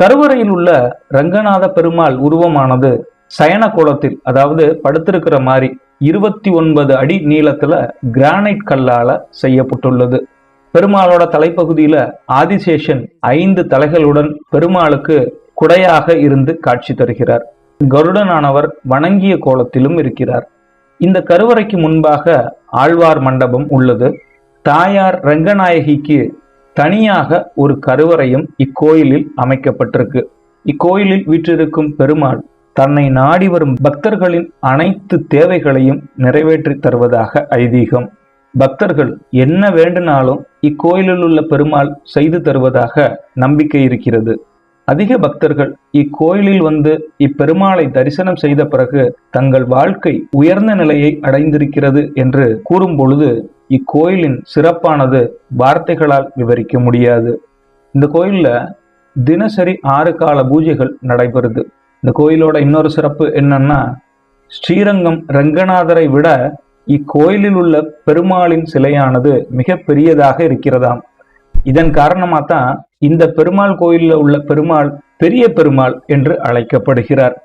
கருவறையில் உள்ள ரங்கநாத பெருமாள் உருவமானது சயன கோலத்தில் அதாவது படுத்திருக்கிற மாதிரி இருபத்தி ஒன்பது அடி நீளத்துல கிரானைட் கல்லால செய்யப்பட்டுள்ளது. பெருமாளோட தலைப்பகுதியில ஆதிசேஷன் ஐந்து தலைகளுடன் பெருமாளுக்கு குடையாக இருந்து காட்சி தருகிறார். கருடனானவர் வணங்கிய கோலத்திலும் இருக்கிறார். இந்த கருவறைக்கு முன்பாக ஆழ்வார் மண்டபம் உள்ளது. தாயார் ரங்கநாயகிக்கு தனியாக ஒரு கருவறையும் இக்கோயிலில் அமைக்கப்பட்டிருக்கு. இக்கோயிலில் வீற்றிருக்கும் பெருமாள் தன்னை நாடி வரும் பக்தர்களின் அனைத்து தேவைகளையும் நிறைவேற்றி தருவதாக ஐதீகம். பக்தர்கள் என்ன வேண்டுனாலும் இக்கோயிலில் உள்ள பெருமாள் செய்து தருவதாக நம்பிக்கை இருக்கிறது. அதிக பக்தர்கள் இக்கோயிலில் வந்து இப்பெருமாளை தரிசனம் செய்த பிறகு தங்கள் வாழ்க்கை உயர்ந்த நிலையை அடைந்திருக்கிறது என்று கூறும் பொழுது இக்கோயிலின் சிறப்பானது வார்த்தைகளால் விவரிக்க முடியாது. இந்த கோயிலில் தினசரி ஆறு கால பூஜைகள் நடைபெறுது. இந்த கோயிலோட இன்னொரு சிறப்பு என்னன்னா ஸ்ரீரங்கம் ரங்கநாதரை விட இக்கோயிலில் உள்ள பெருமாளின் சிலையானது மிக பெரியதாக இருக்கிறதாம். இதன் காரணமாக தான் இந்த பெருமாள் கோயிலில் உள்ள பெருமாள் பெரிய பெருமாள் என்று அழைக்கப்படுகிறார்.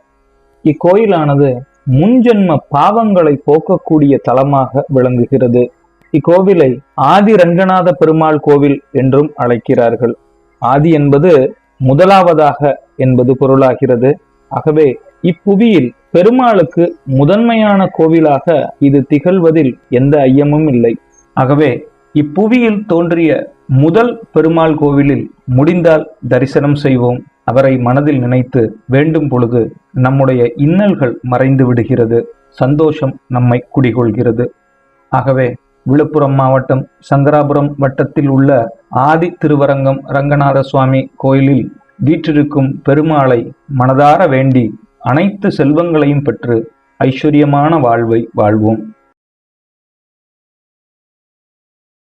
இக்கோயிலானது முன்ஜென்ம பாவங்களை போக்கக்கூடிய தலமாக விளங்குகிறது. இக்கோவிலை ஆதி ரங்கநாத பெருமாள் கோவில் என்றும் அழைக்கிறார்கள். ஆதி என்பது முதலாவதாக என்பது பொருளாகிறது. ஆகவே இப்புவியில் பெருமாளுக்கு முதன்மையான கோவிலாக இது திகழ்வதில் எந்த ஐயமும் இல்லை. ஆகவே இப்புவியில் தோன்றிய முதல் பெருமாள் கோவிலில் முடிந்தால் தரிசனம் செய்வோம். அவரை மனதில் நினைத்து வேண்டும் பொழுது நம்முடைய இன்னல்கள் மறைந்து விடுகிறது. சந்தோஷம் நம்மை குடிகொள்கிறது. ஆகவே விழுப்புரம் மாவட்டம் சங்கராபுரம் வட்டத்தில் உள்ள ஆதி திருவரங்கம் ரங்கநாத சுவாமி கோயிலில் வீற்றிருக்கும் பெருமாளை மனதார வேண்டி அனைத்து செல்வங்களையும் பெற்று ஐஸ்வர்யமான வாழ்வை வாழ்வோம்.